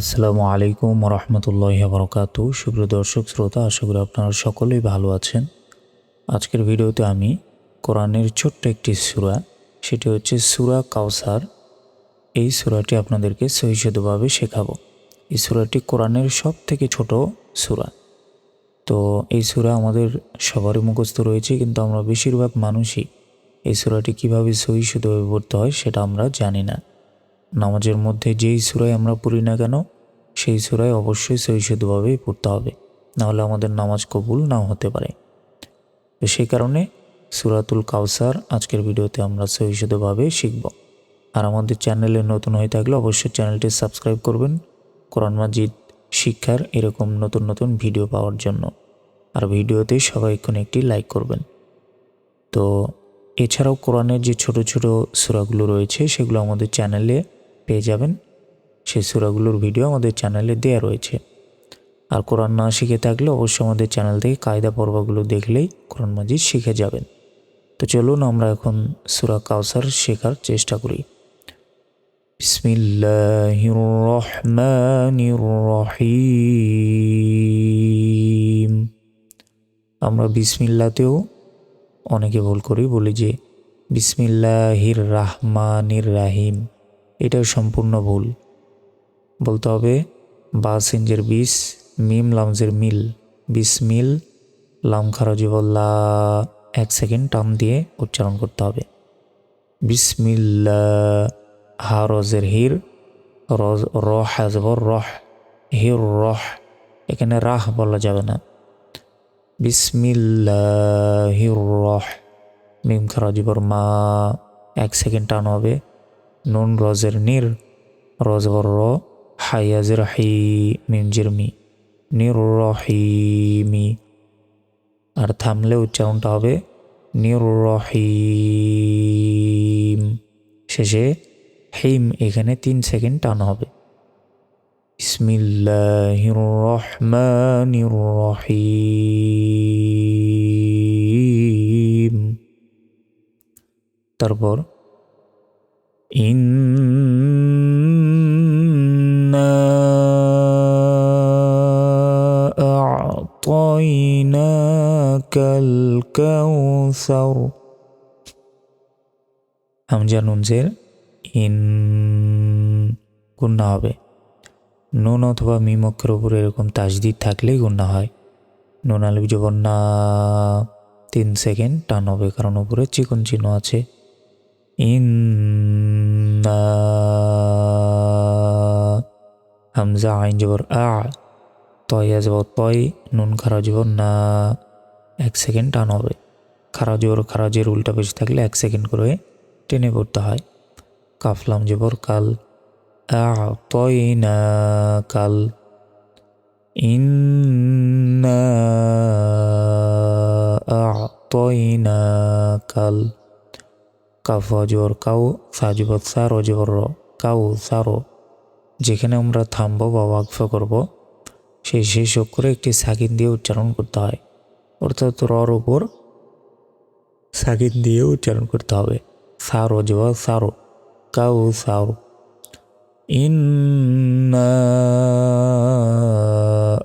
আসসালামু আলাইকুম রহমতুল্লাহ বরকাতু সুপ্রিয় দর্শক, শ্রোতা, আশা করি আপনারা সকলেই ভালো আছেন। আজকের ভিডিওতে আমি কোরআনের ছোট্ট একটি সূরা, সেটি হচ্ছে সুরা কাউসার এই সূরাটি আপনাদেরকে সহিষ্ণুভাবে শেখাবো। এই সুরাটি কোরআনের সব থেকে ছোট সূরা। তো এই সূরা আমাদের সবারই মুখস্থ রয়েছে, কিন্তু আমরা বেশিরভাগ মানুষই এই সূরাটি কীভাবে সহিষ্ণুভাবে পড়তে হয় সেটা আমরা জানি না। নামাজের মধ্যে যেই সুরায় আমরা পড়ি না কেন, সেই সুরায় অবশ্যই সহিষ্ণুভাবেই পড়তে হবে। নাহলে আমাদের নামাজ কবুল নাও হতে পারে। তো সেই কারণে সুরাতুল কাউসার আজকের ভিডিওতে আমরা সহিষ্ণুভাবে শিখব। আর আমাদের চ্যানেলে নতুন হয়ে থাকলে অবশ্যই চ্যানেলটি সাবস্ক্রাইব করবেন। কোরআন মাজিদ শিক্ষার এরকম নতুন নতুন ভিডিও পাওয়ার জন্য। আর ভিডিওতে সবাই কোনো একটি লাইক করবেন। তো এছাড়াও কোরআনের যে ছোট ছোট সুরাগুলো রয়েছে, সেগুলো আমাদের চ্যানেলে পেয়ে যাবেন। সেই সুরাগুলোর ভিডিও আমাদের চ্যানেলে দেওয়া রয়েছে। আর কোরআন না শিখে থাকলে অবশ্যই আমাদের চ্যানেল থেকে কায়দা পর্বগুলো দেখলেই কোরআন মাজিদ শিখে যাবেন। তো চলুন আমরা এখন সুরা কাউসার শেখার চেষ্টা করি। বিসমিল্লাহির রহমানির রহিম। আমরা বিসমিল্লাতেও অনেকে ভুল করি, বলি যে বিসমিল্লাহির রাহমানির রাহিম। এটাও সম্পূর্ণ ভুল। বলতে হবে বা সিঞ্জের বিস মিম লামজের মিল। বিসমিল লাম খারাজিবল্লা এক সেকেন্ড টান দিয়ে উচ্চারণ করতে হবে। বিসমিল্লা, হা, রজের হির, রজ র হাজবর রহ, হির, রহ, এখানে রাহ বলা যাবে না। বিসমিল্লাহির রহ, মিম খারাজিবর মা এক সেকেন্ড টান হবে। নুন রজের নির রজবর র হায়াজের হি মিমজির মি নির রহিমি আর থামলে উচ্চারণটা হবে নির রহিম শেষে হিম এখানে তিন সেকেন্ড টান হবে। বিসমিল্লাহির রহমানির রহিম। তারপর ইন্না আ'তাইনাকাল কাউসার হামজা নুনজের ইন গুন্না হবে। নুন অথবা মিম অক্ষের উপরে এরকম তাজদিদ থাকলেই গুন্না হয়। নুন আলিফ জবর না তিন সেকেন্ড টান হবে কারণ উপরে চিকন চিহ্ন আছে। ইন্না হামজা আইন জবর আ তয় যাব তয় নুন খারা জবর না এক সেকেন্ড টান হবে খারা জবর খারাজের উল্টা বেশি থাকলে এক সেকেন্ড করে টেনে পড়তে হয় কাফলাম জবর কাল আ'তাইনাকাল ইন্না আ'তাইনাকাল কাফ অজবর কাউ সাজবর সার অজবর র কাউ সারো যেখানে আমরা থামবো বা ওয়াকফ করব সেই শেষ অক্ষরে একটি সাকিন দিয়ে উচ্চারণ করতে হয় অর্থাৎ রর উপর সাকিন দিয়ে উচ্চারণ করতে হবে সার অজবর সারো কাউ সারো إنا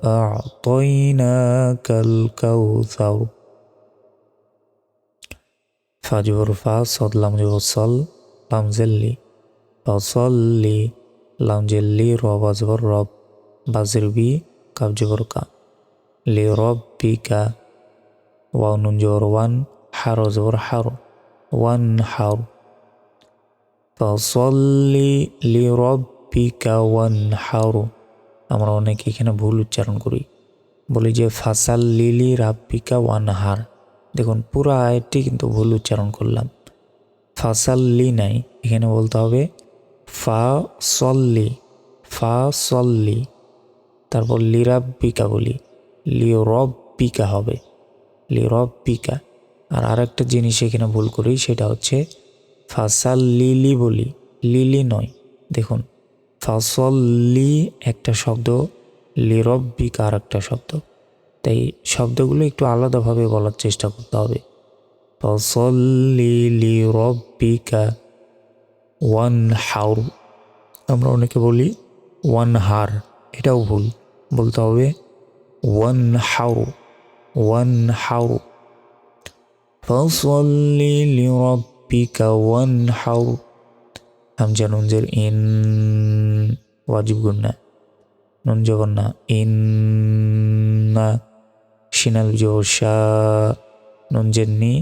أعطيناك الكوثر ফাজুর ফা সদ লামজে ওসল লামজেল্লি ফসল্লি লামজেল্লি রব আজবর রব বাজির বি কাবজবর কা। লি রব বি কা। ওয়া নুনজবর ওয়ান, হারো জবর হারো, ওয়ান হার। ফসল্লি লি রব বি কা, ওয়ান হারো। আমরা অনেক এখানে ভুল উচ্চারণ করি। বলি যে ফাসাল লিলি ওয়ান হার। দেখুন, পুরো আয়টি কিন্তু ভুল উচ্চারণ করলাম। ফাসাল লি নাই, এখানে বলতে হবে ফা সল্লি ফা সল্লি তারপর লিরাব্বিকা বলি, লিরব্বিকা হবে, লিরব্বিকা। আর আরেকটা জিনিস এখানে ভুল করি, সেটা হচ্ছে ফাসাল লিলি বলি, লিলি নয়। দেখুন ফাসল লি একটা শব্দ, লিরব্বিকা আর একটা শব্দ। তাই শব্দগুলো একটু আলাদাভাবে বলার চেষ্টা করতে হবে। ফসল লি লিরব্বিকা ওয়ান হাউর আমরা অনেকে বলি ওয়ান হার এটাও ভুল। বলতে হবে ওয়ান হাউ ওয়ান হাউ ফসল্লি লিরব্বিকা ওয়ান হাউ হামজা নুনজের ইন, ওয়াজিব গুন্না নুন যখন না। ইন না সিনাল জো শাহ নুন জেননি।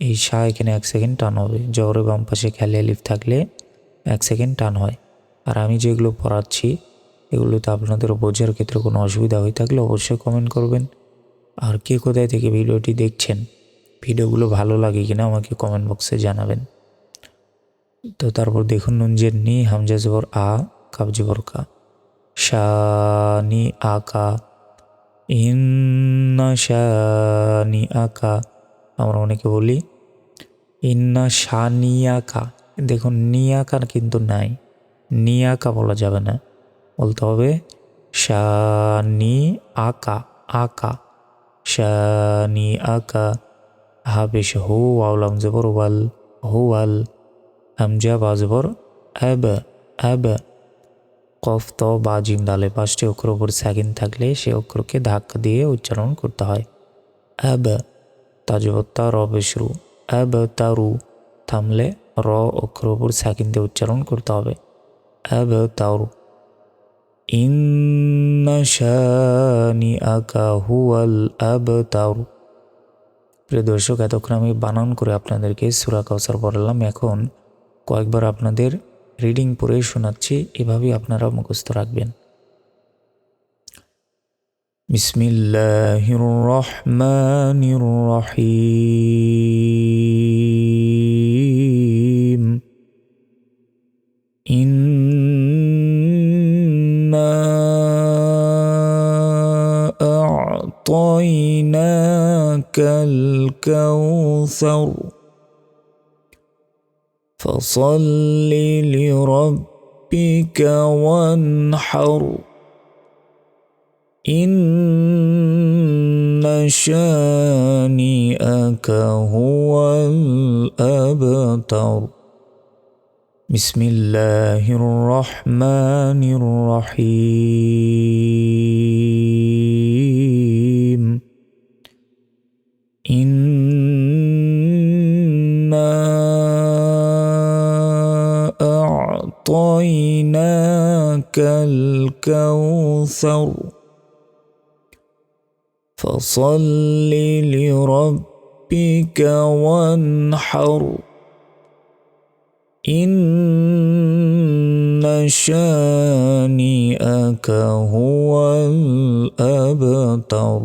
এই শাহ এখানে এক সেকেন্ড টান হবে। জহরে বাম পাশে খেলে আলিফ থাকলে এক সেকেন্ড টান হয়। আর আমি যেগুলো পড়াচ্ছি, এগুলোতে আপনাদের বোঝার ক্ষেত্রে কোনো অসুবিধা হয়ে থাকলে অবশ্যই কমেন্ট করবেন। আর কে কোথায় থেকে ভিডিওটি দেখছেন, ভিডিওগুলো ভালো লাগে কিনা আমাকে কমেন্ট বক্সে জানাবেন। তো তারপর দেখুন নুন জেননি, হামজা জবর আ, কাব জবর কা। শানি আকা ইন্না শানি আকা আমরা অনেকে বলি ইন্না শানিয়াকা। দেখুন নিয়াকা কিন্তু নাই। নিয়াকা বলা যাবে না। বলতে হবে শানি আকা। আকা শানি আকা হাবেশ হু আউলাম জবর, ওয়াল, হুয়াল হামজা বাজবর অ্যাব অ্যাব কফ ত বা জিম ডালে পাঁচটি অক্ষর ওপর সেকেন্ড থাকলে সে অক্ষরকে ধাক্কা দিয়ে উচ্চারণ করতে হয়। অ্যাব তাজবত্তা রবে শুরু অ্যাব তারু। থামলে র অক্ষর ওপর সেকেন্ড দিয়ে উচ্চারণ করতে হবে। অ্যাব তারু। ইন্নাশানি আকা হুয়াল অ্যাব তারু। প্রিয় দর্শক, এতক্ষণ আমি বানান করে আপনাদেরকে সুরা কাউসার পড়ালাম। এখন কয়েকবার আপনাদের রিডিং পড়ে শোনাচ্ছি এভাবেই আপনারা মুখস্থ রাখবেন। বিসমিল্লাহির রহমানির রহিম ইন্না আ'তাইনাকাল কাউসার। فصل لربك وانحر. إن شانئك هو الأبتر. بسم الله الرحمن الرحيم. أعطيناك الكوثر فصل لربك وانحر إن شانئك هو الأبتر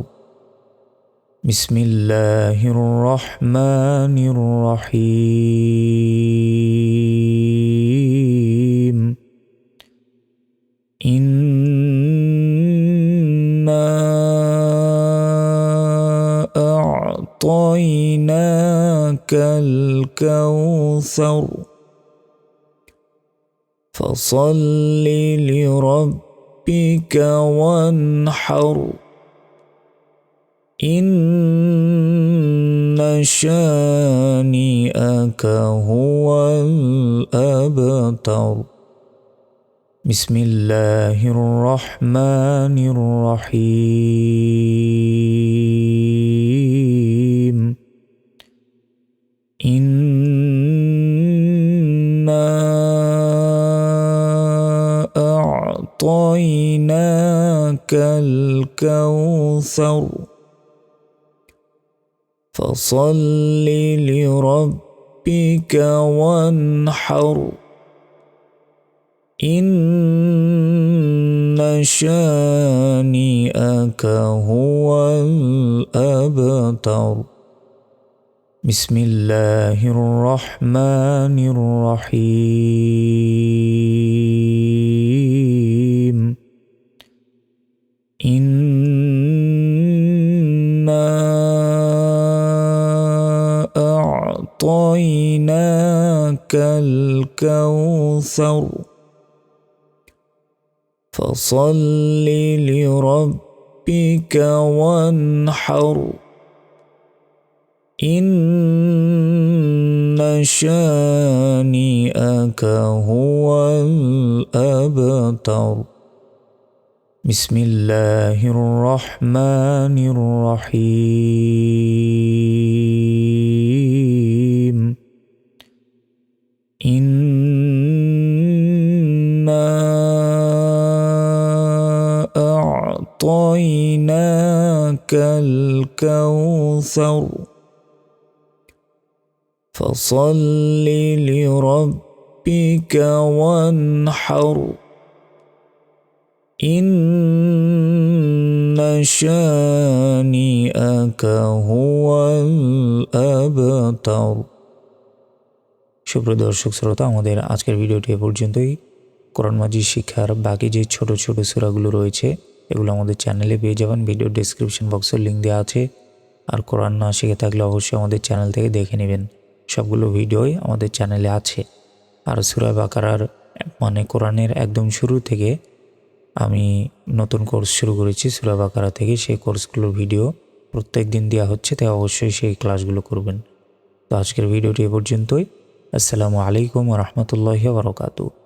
بسم الله الرحمن الرحيم الكوثر. فصل لربك وانحر. إن شانئك هو الأبتر. بسم الله الرحمن الرحيم. الكوثر. فصل لربك وانحر. إن شانئك هو الأبتر. بسم الله الرحمن الرحيم. الكوثر فصل لربك وانحر. إن شانئك هو الأبتر. بسم الله الرحمن الرحيم. الكوثر فصل لربك وانحر إن شانئك هو الأبتر সুপ্রিয় দর্শক শ্রোতা আমাদের আজকের ভিডিওটি এ পর্যন্তই কোরআন মাজি শিক্ষার বাকি যে ছোট ছোট সূরাগুলো রয়েছে এগুলো আমাদের চ্যানেলে পেয়ে যাবেন। ভিডিও ডিসক্রিপশন বক্সের লিঙ্ক দেওয়া আছে। আর কোরআন না শিখে থাকলে অবশ্যই আমাদের চ্যানেল থেকে দেখে নেবেন। সবগুলো ভিডিওই আমাদের চ্যানেলে আছে। আর সুরা বাকারার মানে কোরআনের একদম শুরু থেকে আমি নতুন কোর্স শুরু করেছি সুরা বাকারা থেকে। সেই কোর্সগুলোর ভিডিও প্রত্যেক দিন দেওয়া হচ্ছে, তাই অবশ্যই সেই ক্লাসগুলো করবেন। তো আজকের ভিডিওটি এ পর্যন্তই। আসসালামু আলাইকুম রহমতুল্লাহ বারকাতু